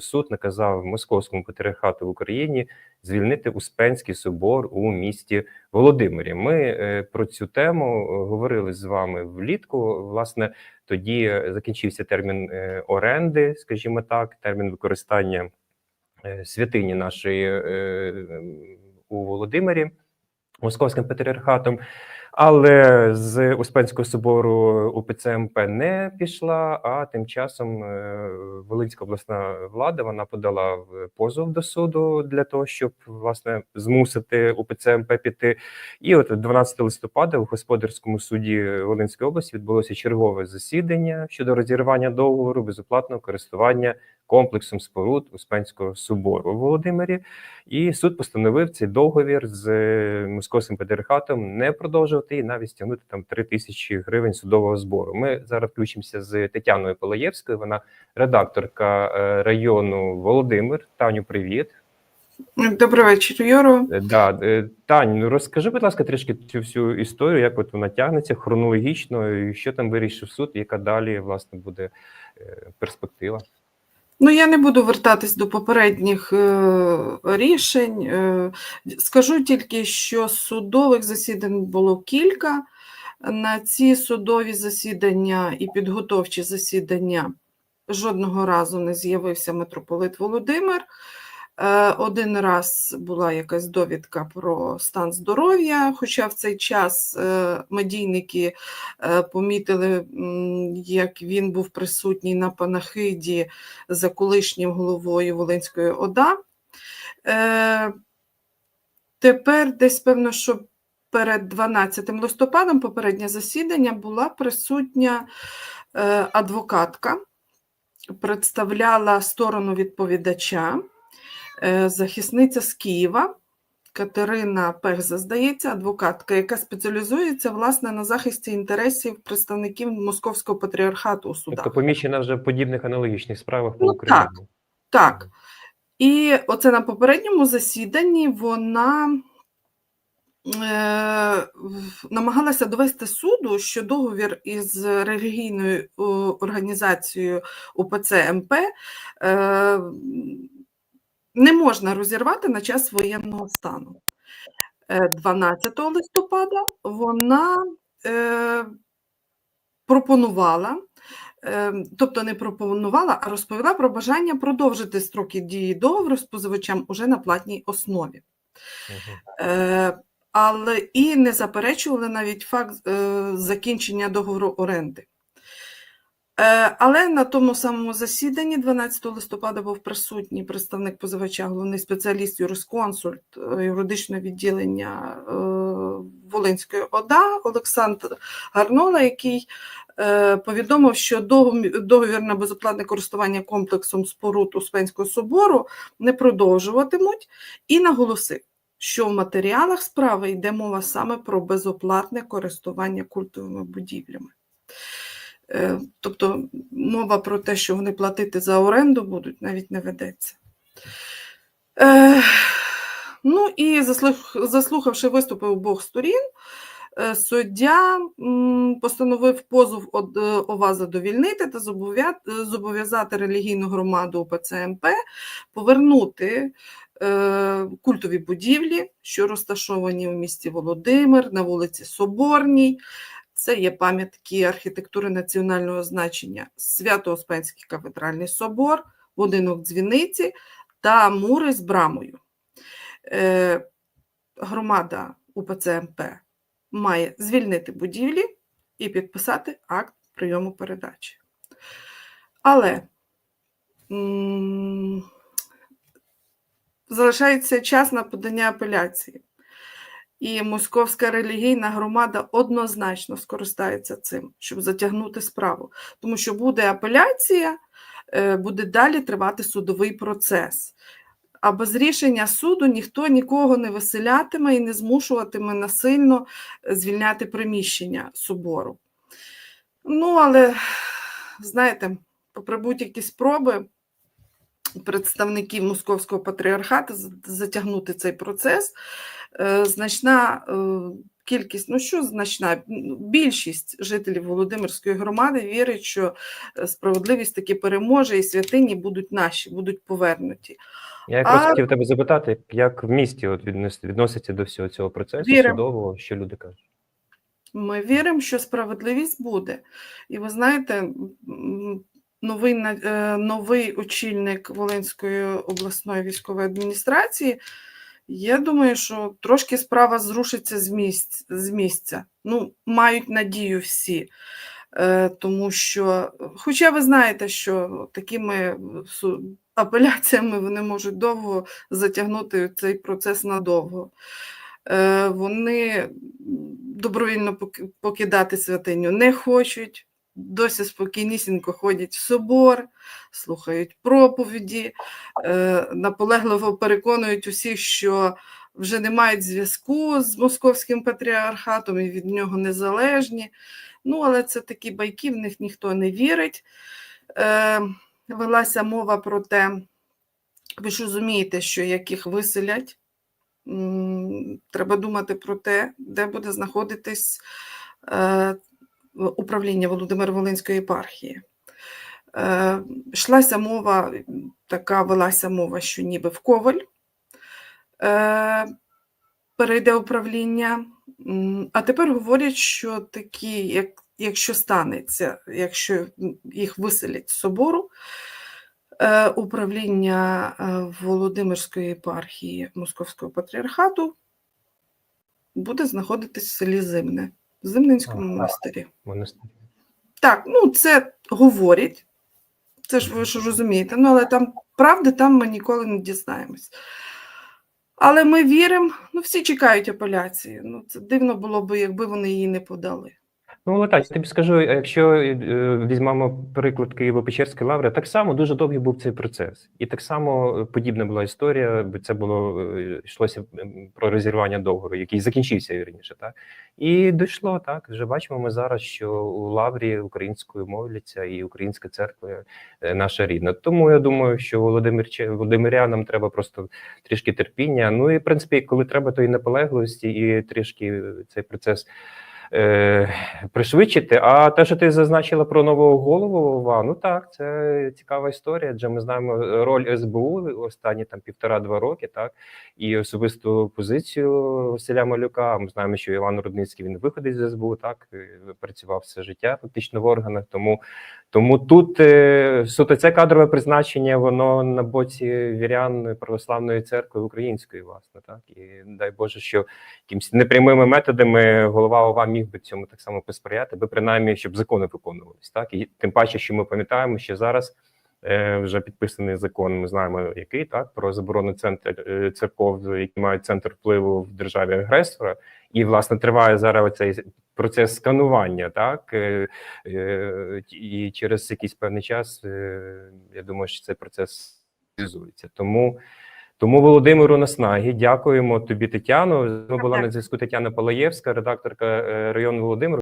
суд наказав Московському патріархату в Україні звільнити Успенський собор у місті Володимирі. Ми е, про цю тему е, говорили з вами влітку. Власне, тоді е, закінчився термін оренди, скажімо так, термін використання святині нашої у Володимирі Московським патріархатом. Але з Успенського собору УПЦ МП не пішла. А тим часом е, Волинська обласна влада вона подала позов до суду для того, щоб власне змусити УПЦ МП піти. І от 12 листопада у господарському суді Волинської області відбулося чергове засідання щодо розірвання договору безоплатного користування комплексом споруд Успенського собору у Володимирі. І суд постановив цей договір з е, московським патріархатом не продовжувати і навіть стягнути там 3 тисячі гривень судового збору. Ми зараз включимося з Тетяною Полаєвською. Вона редакторка е, району Володимир. Таню, привіт. Добрий вечір, Юро. Е, Да, Тань, ну розкажи, будь ласка, трішки цю всю історію, як от вона тягнеться хронологічно, і що там вирішив суд, яка далі власне буде перспектива. Ну, я не буду вертатись до попередніх е, рішень. Е, скажу тільки, що судових засідань було кілька. На ці судові засідання і підготовчі засідання жодного разу не з'явився митрополит Володимир. Е, Один раз була якась довідка про стан здоров'я, хоча в цей час е, медійники е, помітили, як він був присутній на панахиді за колишнім головою Волинської ОДА. Тепер десь певно, що перед 12 листопадом попереднє засідання була присутня адвокатка, представляла сторону відповідача, захисниця з Києва. Катерина Пегза, здається, адвокатка, яка спеціалізується власне на захисті інтересів представників Московського патріархату у судах. Тобто помічена вже в подібних аналогічних справах по Ну, Україні. так. Так. І оце на попередньому засіданні вона е, намагалася довести суду, що договір із релігійною організацією УПЦ МП е, не можна розірвати на час воєнного стану. Е, 12 листопада вона е, пропонувала е, тобто не пропонувала, а розповіла про бажання продовжити строки дії договору з позивачем уже на платній основі. Е, Але і не заперечували навіть факт е, закінчення договору оренди. Е, Але на тому самому засіданні 12 листопада був присутній представник позивача, головний спеціаліст, юрисконсульт е, юридичного відділення е, Волинської ОДА Олександр Гарнола, який повідомив, що договір на безоплатне користування комплексом споруд Успенського собору не продовжуватимуть, і наголосив, що в матеріалах справи йде мова саме про безоплатне користування культовими будівлями. Е, Тобто мова про те, що вони платити за оренду будуть, навіть не ведеться. Е, Ну і заслухавши виступи обох сторін, е, суддя постановив позов ОВА задовільнити та зобов'язати релігійну громаду УПЦ МП повернути культові будівлі, що розташовані у місті Володимир на вулиці Соборній. Це є пам'ятки архітектури національного значення Свято-Успенський кафедральний собор, будинок дзвіниці та мури з брамою. Е, Громада УПЦ МП має звільнити будівлі і підписати акт прийому передачі. Але залишається час на подання апеляції. І московська релігійна громада однозначно скористається цим, щоб затягнути справу. Тому що буде апеляція, е, буде далі тривати судовий процес. А без рішення суду ніхто нікого не виселятиме і не змушуватиме насильно звільняти приміщення собору. Ну, але, знаєте, попри будь-які спроби представників Московського патріархату затягнути цей процес, е, значна е, кількість, ну що значна, більшість жителів Володимирської громади вірить, що е, справедливість таки переможе і святині будуть наші, будуть повернуті. Я якраз А- хотів тебе запитати, як в місті от віднос- відносяться до всього цього процесу Віримо. судового, що люди кажуть. Ми віримо, що справедливість буде. І ви знаєте, новий, е, новий очільник Волинської обласної військової адміністрації, я думаю, що трошки справа зрушиться з місць, з місця. Ну, мають надію всі. Е, Тому що, хоча ви знаєте, що такими апеляціями вони можуть довго затягнути цей процес надовго. Е, Вони добровільно покидати святиню не хочуть, досі спокійнісінько ходять в собор, слухають проповіді, е, наполегливо переконують усіх, що вже не мають зв'язку з московським патріархатом і від нього незалежні. Ну, але це такі байки, в них ніхто не вірить. Е, велася мова про те, ви ж розумієте, що як їх виселять, треба думати про те, де буде знаходитись управління Володимир-Волинської єпархії. Е, йшлася мова, така велася мова, що ніби в Коваль е, перейде управління. А тепер говорять, що такі, як, якщо станеться, якщо їх виселять з собору, е, управління Володимирської єпархії Московського патріархату буде знаходитись в селі Зимне, в Зимненському Ага. монастирі. Монастир. Так, ну це говорять, це ж ви ж розумієте, ну але там правди там ми ніколи не дізнаємось. Але ми віримо, ну всі чекають апеляції. Ну, це дивно було б, якби вони її не подали. Ну, так, я тобі скажу, якщо е, візьмемо приклад Києво-Печерської лаври, так само дуже довгий був цей процес. І так само е, подібна була історія, бо це було е, йшлося про розірвання договору, який закінчився вірніше, так? І дійшло так. Вже бачимо ми зараз, що у лаврі українською моляться, і українська церква е, наша рідна. Тому я думаю, що Володимир Володимирянам треба просто трішки терпіння. Ну і в принципі, коли треба, то і наполегливості, і трішки цей процес е, пришвидшити. А те, що ти зазначила про нового голову, ну так, це цікава історія. Адже ми знаємо роль СБУ останні там півтора-два роки, так і особисту позицію Василя Малюка. Ми знаємо, що Іван Рудницький він виходить з СБУ, так е, працював все життя фактично в органах. Тому тому тут е, суто це кадрове призначення, воно на боці вірян православної церкви української, власне, так і дай Боже, що якимись непрямими методами голова ОВА міг би цьому так само посприяти, би принаймні, щоб закони виконувались. Так і тим паче, що ми пам'ятаємо, що зараз е, вже підписаний закон. Ми знаємо, який так про заборону центр е, церков, які мають центр впливу в державі агресора, і власне триває зараз оцей процес сканування, так е, е, і через якийсь певний час е, я думаю, що цей процес реалізується. Тому. Тому Володимиру Наснагі, дякуємо тобі, Тетяно. Ми була на зв'язку Тетяна Палаєвська, редакторка е, району Володимир.